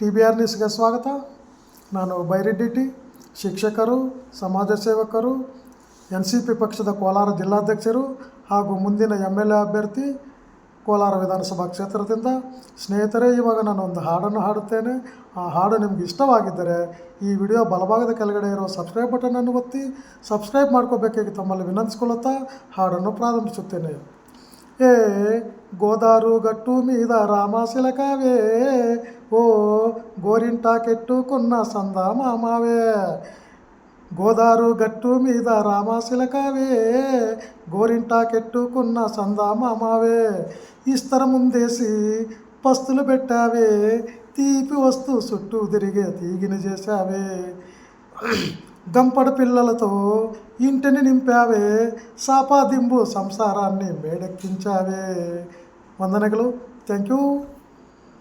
T B R ನ್ಯೂಸ್ಗೆ ಸ್ವಾಗತ. ನಾನು ಬೈರೆಡ್ಡಿ ಟಿ, ಶಿಕ್ಷಕರು, ಸಮಾಜ ಸೇವಕರು ಎನ್ ಸಿ ಪಿ ಪಕ್ಷದ ಕೋಲಾರ ಜಿಲ್ಲಾಧ್ಯಕ್ಷರು ಹಾಗೂ ಮುಂದಿನ ಎಂ ಎಲ್ ಎ ಅಭ್ಯರ್ಥಿ ಕೋಲಾರ ವಿಧಾನಸಭಾ ಕ್ಷೇತ್ರದಿಂದ ಸ್ನೇಹಿತರೇ, ಇವಾಗ ನಾನು ಒಂದು ಹಾಡನ್ನು ಹಾಡುತ್ತೇನೆ. ಆ ಹಾಡು ನಿಮ್ಗೆ ಇಷ್ಟವಾಗಿದ್ದರೆ ಈ ವಿಡಿಯೋ ಬಲಭಾಗದ ಕೆಳಗಡೆ ಇರೋ ಸಬ್ಸ್ಕ್ರೈಬ್ ಬಟನನ್ನು ಒತ್ತಿ, ಸಬ್ಸ್ಕ್ರೈಬ್ ಮಾಡ್ಕೋಬೇಕಾಗಿ ತಮ್ಮಲ್ಲಿ ವಿನಂತಿಸ್ಕೊಳ್ಳುತ್ತಾ ಹಾಡನ್ನು ಪ್ರಾರಂಭಿಸುತ್ತೇನೆ. ఏ గోదారు గట్టు మీద రామాశిలకావే ఓ గోరింటాకెట్టుకున్న సందా మామావే. గోదారు గట్టు మీద రామాశిలకావే గోరింటాకెట్టుకున్న సందా మామావే. ఇస్తర ముందేసి పస్తులు పెట్టావే తీపి వస్తూ చుట్టూ తిరిగే తీగిన చేశావే. గంపడ పిల్లలతో ఇంటిని నింపావే సాపాదింబు సంసారాన్ని మేడెక్కించావే. వందనగలు. Thank you